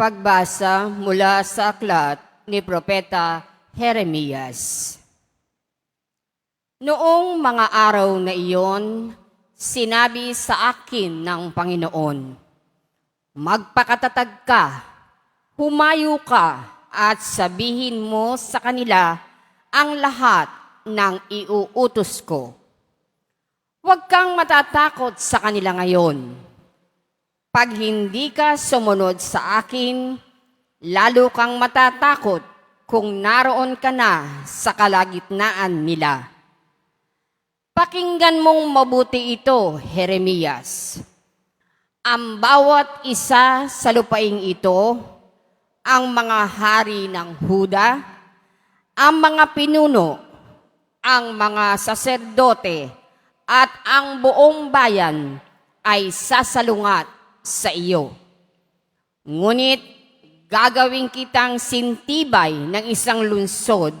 Pagbasa mula sa aklat ni Propeta Jeremias. Noong mga araw na iyon, sinabi sa akin ng Panginoon, Magpakatatag ka, humayo ka, at sabihin mo sa kanila ang lahat ng iuutos ko. Huwag kang matatakot sa kanila ngayon. Pag hindi ka sumunod sa akin, lalo kang matatakot kung naroon ka na sa kalagitnaan nila. Pakinggan mong mabuti ito, Jeremias. Ang bawat isa sa lupaing ito, ang mga hari ng Huda, ang mga pinuno, ang mga saserdote, at ang buong bayan ay sasalungat sa iyo. Ngunit gagawin kitang sintibay ng isang lunsod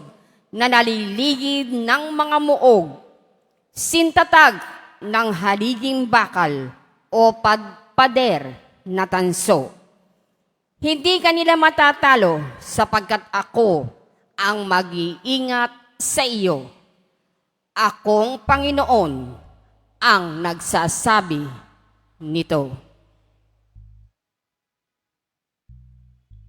na naliligid ng mga muog, sintatag ng haliging bakal o padpader na tanso. Hindi kanila matatalo sapagkat ako ang mag-iingat sa iyo. Akong Panginoon ang nagsasabi nito.